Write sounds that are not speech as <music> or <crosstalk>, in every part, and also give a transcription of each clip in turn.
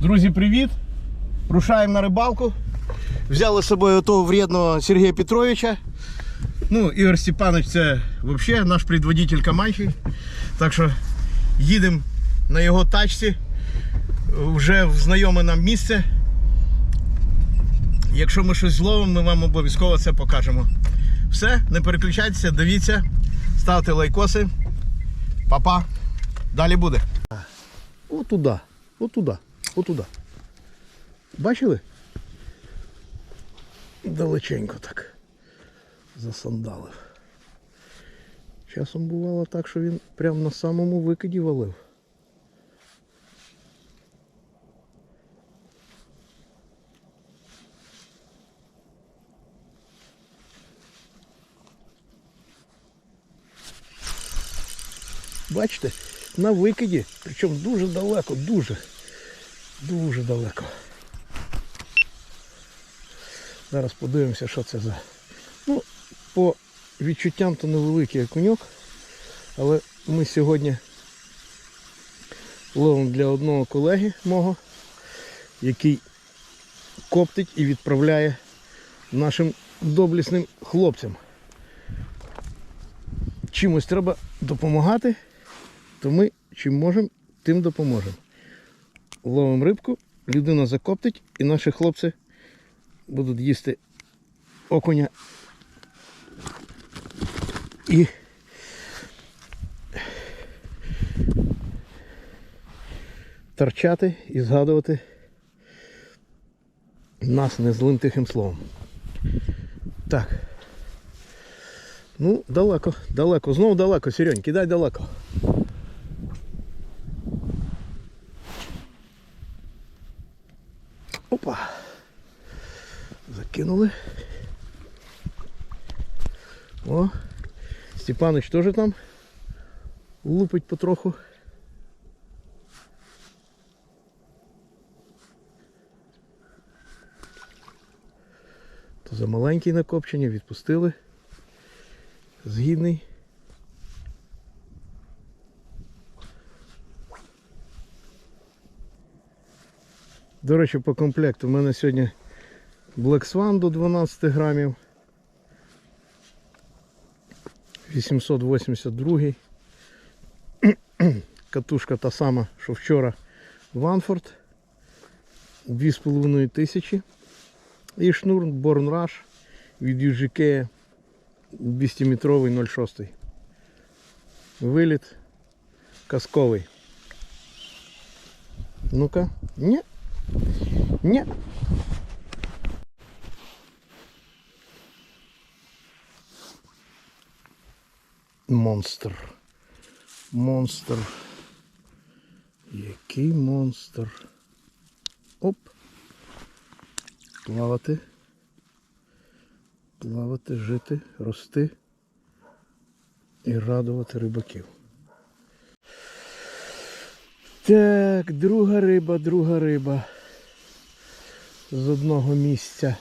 Друзі, привіт! Рушаємо на рибалку. Взяли з собою того вредного Сергія Петровича. Ну, Ігор Степанович це взагалі наш предводитель команди. Так що їдемо на його тачці. Вже в знайоме нам місце. Якщо ми щось зловимо, ми вам обов'язково це покажемо. Все, не переключайтеся, дивіться, ставте лайкоси. Па-па. Далі буде. Отуда, отуда, отуда. Бачили? Далеченько так. Засандалив. Часом бувало так, що він прямо на самому викиді валив. Бачите, на викиді, причому дуже далеко, дуже, дуже далеко. Зараз подивимося, що це за. Ну, по відчуттям то невеликий окуньок, але ми сьогодні ловимо для одного колеги мого, який коптить і відправляє нашим доблісним хлопцям. Чимось треба допомагати, то ми чим можемо, тим допоможемо. Ловимо рибку, людина закоптить і наші хлопці будуть їсти окуня і торчати і згадувати нас не злим тихим словом. Так. Ну, далеко, далеко, знову далеко, Серень, кидай далеко. Опа. Закинули. О, Степаныч теж там лупить потроху. То за маленький накопчення відпустили. Згідний. До речі, по комплекту у мене сьогодні Black Swan до 12 грамів. 882. <clears throat> Катушка та сама, що вчора Ванфорд. 2,5 тисячі. І шнур Born Rush від UGK 200-метровий 0,6. Виліт казковий. Ну-ка. Ні. Ні. Монстр. Монстр. Який монстр. Оп. Плавати. Плавати, жити, рости і радувати рибаків. Так, друга риба, друга риба. З одного місця.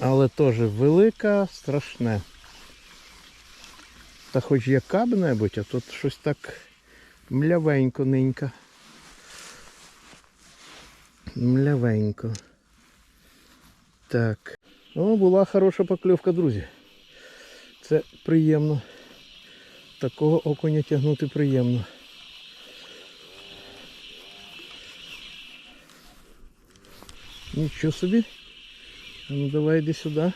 Але теж велика, страшне. Та хоч яка б-небудь, а тут щось так млявенько ненька. Млявенько. Так. О, була хороша покльовка, друзі. Це приємно. Такого окуня тягнути приємно. Нічого собі. А Ну давай йди сюди.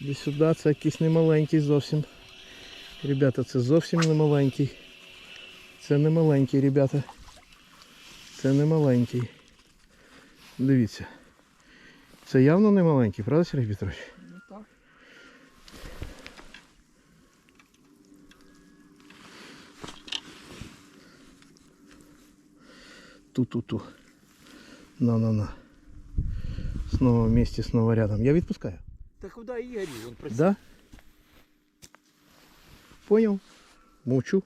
Іди сюди, це якийсь немаленький зовсім. Ребята, це зовсім не маленький. Це не маленький, ребята. Це не маленький. Дивіться. Це явно не маленький, правда, Сергій Петрович? Ну так. Ту-ту-ту. На-на-на. Снова вместе, снова рядом. Я відпускаю. Та куди Ігор? Він просив. Да? Понял. Мовчу.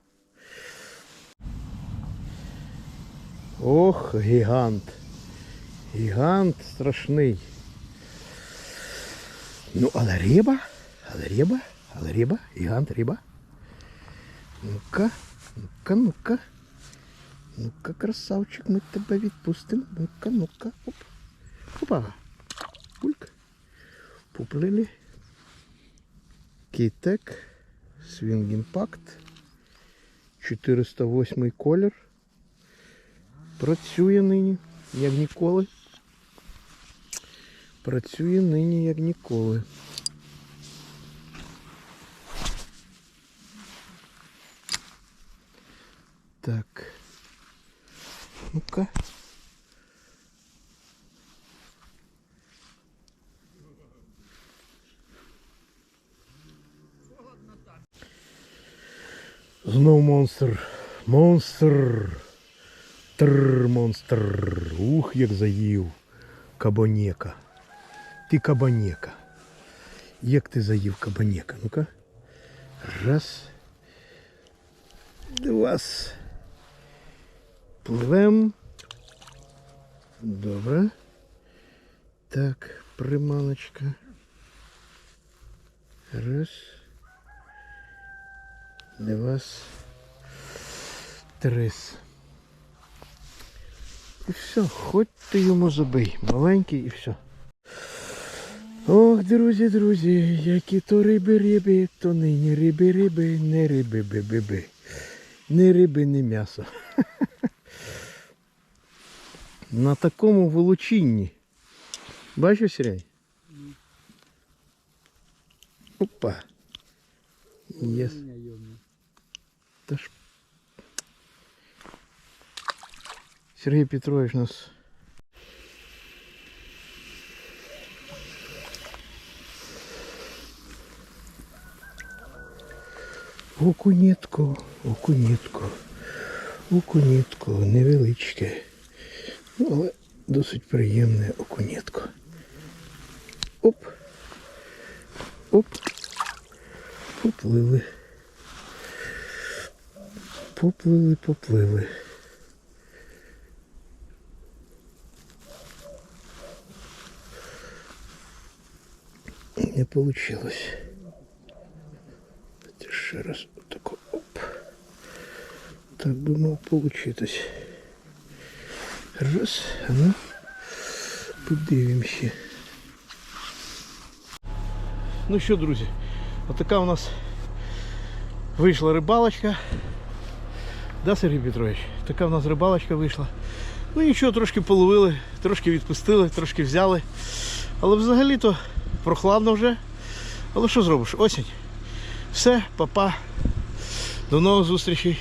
Ох, гігант. Гігант страшний. Ну, але риба, але риба, але риба, гігант риба. Ну-ка, ну-ка, ну-ка. Ну-ка, красавчик, ми тебе відпустимо. Ну-ка, ну-ка. Оп. Опа. Пульк. Поплили. Кейтек. Свінг Імпакт. 408 колір. Працює нині, як ніколи. Працює нині, як ніколи. Так. Ну-ка. Знов монстр. Монстр. Тр, монстр. Ух, як заїв. Кабанека. Ти кабанека. Як ти заїв кабанека? Ну-ка. Раз. Два. Пливем. Добре. Так, приманочка. Раз. Два. Три. І все, хоч ти йому забий. Маленький і все. Ох, друзі, друзі, які то риби, риби, то нині риби, риби, не риби, биби, би. би Не риби, не м'ясо. <laughs> На такому волочинні. Бачиш, Сірень? Опа. Єс. Та ж. Сергій Петрович нас. Окунітко, окунітко, окунітко, невеличке, але досить приємне окунітко. Оп. Оп. Поплили. Поплили, поплили. Не получилось. Ще раз отако оп. Так би мав получитись. Раз, ну, подивимося. Ну що, друзі, отака у нас вийшла рибалочка. Да, Сергій Петрович? Така в нас рибалочка вийшла. Ну нічого, трошки половили, трошки відпустили, трошки взяли. Але взагалі-то прохладно вже. Але що зробиш? Осінь. Все, папа. До нових зустрічей.